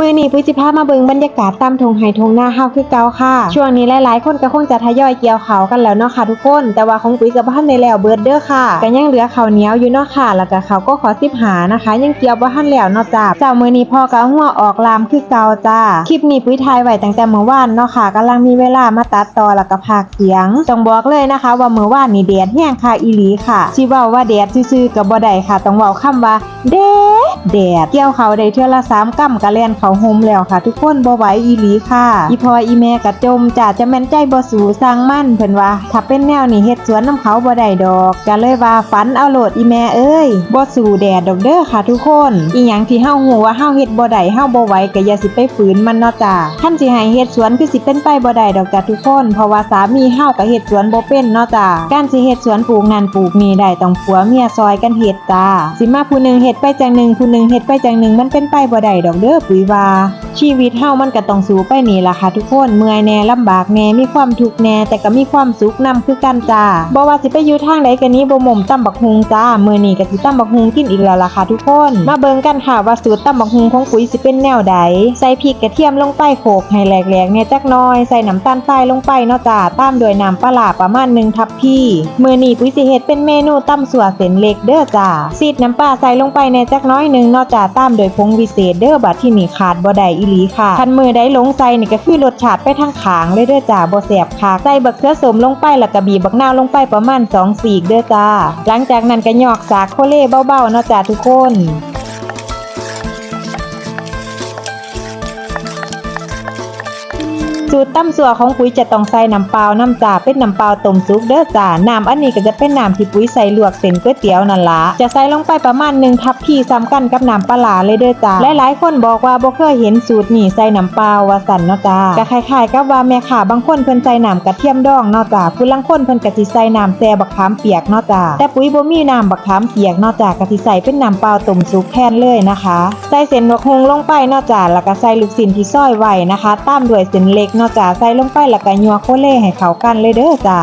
มือนี้ปุ้ยจิพามาเบิงบรรยากาศตามทงไฮทงหน้าเฮาคือเก่าค่ะ ช่วงนี้หลายๆ คนก็คงจะทยอยเกี่ยวเขากันแล้วเนาะค่ะทุกคน แต่ว่าของปุ้ยกับบ้านในแล้วเบิร์ดเด้อค่ะก็ยังเหลือเขาเหนียวอยู่เนาะค่ะ แล้วก็เขาก็ขอสิบหานะคะ ยังเกี่ยวบ่ทันแล้วเนาะจ้าเจ้ามือนี้พ่อก็เอาหัวออกลามคือเก่าจ้า คลิปนี้ปุ้ยถ่ายไว้ตั้งแต่เมื่อวานเนาะค่ะกำลังมีเวลามาตัดต่อแล้วก็พากย์เสียงต้องบอกเลยนะคะ ว่าเมื่อวานนี่แดดแห้งค่ะอีหลีค่ะสิเว้าว่าแดดซื่อๆก็บ่ได้ค่ะ ต้องเว้าคำว่าแดดแดดเกี่ยวเขาได้เทื่อละสามกัมกะแล่นเขาโฮมแล้วค่ะ ทุกคนบ่ไหวอีหลีค่ะ อีพออีแม่กะจมจ้าจะแม่นใจบ่สูสร้างมั่นเพิ่นว่าถ้าเป็นแนวนี้เฮ็ดสวนน้ำเขาบ่ได้ดอกก็เลยว่าฝันเอาโหลดอีแม่เอ้ยบ่สู่แดดดอกเด้อค่ะทุกคน อีหยังที่เฮาฮู้ว่าเฮาเฮ็ดบ่ได้เฮาบ่ไหวก็อย่าสิไปฝืนมันเนาะจ้าคันสิให้เฮ็ดสวนคือสิเป็นไปบ่ได้ดอกจ้าทุกคน เพราะว่าสามีเฮาก็เฮ็ดสวนบ่เป็นเนาะจ้าการสิเฮ็ดสวนปลูกนั่นปลูกนี่ได้ต้องผัวเมียซอยกันเฮ็ดจ้าสิมาผู้หนึงเฮ็ดไปจังหนึงผู้หนึงเฮ็ดไปจังหนึงมันเป็นไปบ่ได้ดอกเด้อปุ๋ยว่าชีวิตเฮามันก็ต้องสู้ไปนี่ล่ะค่ะทุกคนเมื่อยแน่ลำบากแน่มีความทุกข์แน่แต่ก็มีความสุขนำคือกันจ้าบ่ว่าสิไปอยู่ทางใดก็หนี้บ่หม่มตำบักฮุงจ้ามื้อนี้ก็สิตำบักฮุงกินอีกแล้วล่ะค่ะทุกคน มาเบิ่งกันค่ะว่าสูตรตำบักฮุงของปุ๋ยสิเป็นแนวใดใส่พริกกระเทียมลงไปโขกให้แหลกๆเนี่ยจักน่อยใส่น้ำตาลทรายลงไปเนาะจ้าตามด้วยน้ำปลาประมาณ1ทัพพี่มื้อนี้ปุ๋ยสิเฮ็ดเป็นเมนูตำสัวเส้นเล็กเด้อจ้าซีดน้ำปลาใส่ลงไปในจักน้อยนึงเนาะจ้าตามด้วยผงวิเศษเด้อบัดที่นี่ขาดบ่ได้อีหลีค่ะคันมือได้ลงใส่นี่ก็คือรสชาติไปทางขางเลยเด้อจ้าบ่แสบค่ะใส่บักเขือสมลงไปแล้วก็บีบบักนาวลงไปประมาณ2สีกเด้อจ้า หลังจากนั้นก็หยอกสาโคเล่เบาๆเนาะจ้าทุกคน สูตรตำสัวของปุ๋ยจะต้องใส่น้ำเปล่าน้ำจ่าเป็นน้ำเปล่าต้มซุปเด้อจ้าน้ำอันนี้ก็จะเป็นน้ำที่ปุ๋ยใส่ลวกเส้นก๋วยเตี๋ยวนั่นละจะใส่ลงไปประมาณหนึ่งทัพพีซ้ำกันกับน้ำปลาเลยเด้อจ้าหลายๆคนบอกว่าบ่เคยเห็นสูตรนี่ใส่น้ำเปล่าว่าสั่นเนาะจ้าก็คล้ายๆกับว่าแม่ค้าบางคนเพิ่นใส่น้ำกระเทียมดองเนาะจ้าผู้ลังคนเพิ่นก็สิใส่น้ำแซ่บักขามเปียกเนาะจ้าแต่ปุ๋ยบ่มีน้ำบักขามเปียกเนาะจ้าก็สิใส่เป็นน้ำเปล่าต้มซุปแทนเลยนะคะ ใส่เส้นบักฮงลงไปเนาะจ้าแล้วก็ใส่ลูกชิ้นที่ซอยไว้นะคะตามด้วยเส้นเล็กเนาะาจ้าใส่ลงไปแล้วก็ยัวโคเล่ให้เข้ากันเลยเด้อจ้า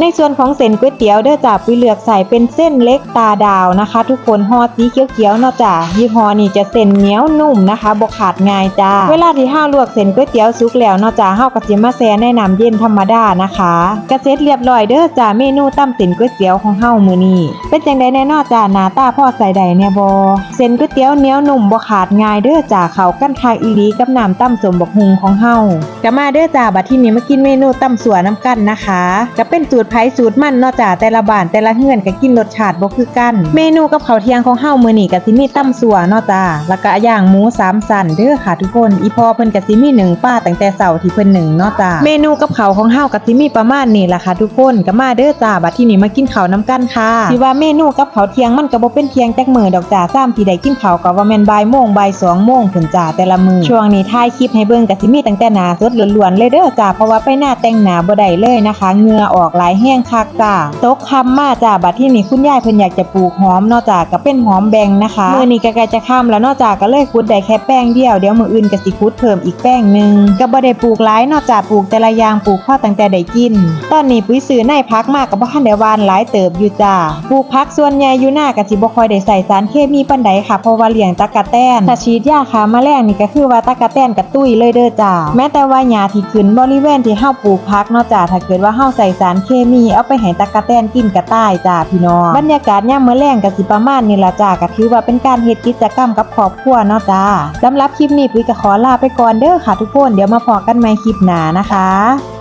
ในส่วนของเส้นก๋วยเตี๋ยวเด้อจ้าปุ้ยเลือกใส่เป็นเส้นเล็กตาดาวนะคะ ทุกคนห่อสีเขียวๆเนาะจ้ายี่ห้อนี่จะเส้นเหนียวนุ่มนะคะบ่ขาดง่ายจ้าเวลาที่ห้าลวกเส้นก๋วยเตี๋ยวสุกแล้วเนาะจ้าเฮาก็สิมาแช่ในน้ำเย็นธรรมดานะคะกระเซ็ตเรียบร้อยเด้อจ้าเมนูตำเส้นก๋วยเตี๋ยวของเฮามือนี้เป็นจังไดแน่นอนจ้าหน้าตาพ่อใส่ได้แน่บ่เส้นก๋วยเตี๋ยวเหนียวนุ่มบ่ขาดง่ายเด้อจ้าเขากันคักอีหลีกับน้ำตำสมบกหุงของเฮาก็มาเด้อจ้าบัดที่นี้มากินเมนูตำสัวน้ำกันนะคะก็เป็นสูตรตรไผสูตรมันเนาะจ้าแต่ละบ้านแต่ละเฮือนก็กินรสชาติบ่คือกัน เมนูกับข้าวเที่ยงของเฮามื้อนี้ก็สิมีตำสัวเนาะจ้าแล้วก็ย่างหมูสามสันเด้อค่ะทุกคน อีพอเพิ่นก็สิมีหนึ่งป้าตั้งแต่เช้าที่เพิ่นหนึ่งเนาะจ้าเมนูกับข้าวของเฮาก็สิมีประมาณนี้ล่ะค่ะทุกคนก็มาเด้อจ้าบัดที่นี้มากินข้าวน้ำกันค่ะสิว่าเมนูกับข้าวเที่ยงมันก็บ่เป็นเที่ยงจักมื้อดอกจ้าซ้ำที่ได้กินข้าวก็ว่าแม่นบ่ายโมงบ่ายสองโมงพุ่นจ้าแต่ละมื้อช่วงนี้ถ่ายคลิปให้เบิ่งก็สิมีตั้งแต่หน้าสดล้วนๆเลยเด้อจ้าเพราะว่าไปหน้าแต่งหน้าบ่ได้เลยนะคะเหงื่อออกหลายแห้งคักจ้าตกคำมาจ้าบัดที่นี่คุณยายเพิ่นอยากจะปลูกหอมเนาะจ้าก็เป็นหอมแบงนะคะมื้อนี้ก็ใกล้จะค่ำแล้วเนาะจ้าก็เลยขุดได้แค่แป้งเดียวเดี๋ยวมื้ออื่นก็สิขุดเพิ่มอีกแป้งหนึงก็บ่ได้ปลูกหลายเนาะจ้าปลูกแต่ละอย่างปลูกพอตั้งแต่ได้กิน ตอนนี้ปุ๋ยซื้อในพักมากก็บ่ทันได้หวานหลายเติบอยู่จ้าปลูกผักส่วนใหญ่อยู่หน้าก็สิบ่ค่อยได้ใส่สารเคมีปานใดค่ะเพราะว่าเลี้ยงตะกะแตนถ้าฉีดยาฆ่าแมลงนี่ก็คือว่าตะกะแตนกระตุ้ยเลยเด้อจ้าแม้แต่ว่าหญ้าที่ขึ้นบริเวณที่เฮาปลูกผักเนาะจ้าถ้าเกิดว่าเฮาใส่สารเคมีเอาไปให้ตะกะแตนกินก็ตายจ้าพี่น้องบรรยากาศยามมื้อแรงก็สิประมาณนี่ละจ้าก็ถือว่าเป็นการเฮ็ดกิจกรรมกับครอบครัวเนาะจ้าสำหรับคลิปนี้ปุ้ยก็ขอลาไปก่อนเด้อค่ะทุกคนเดี๋ยวมาพอกันใหม่คลิปหน้านะคะ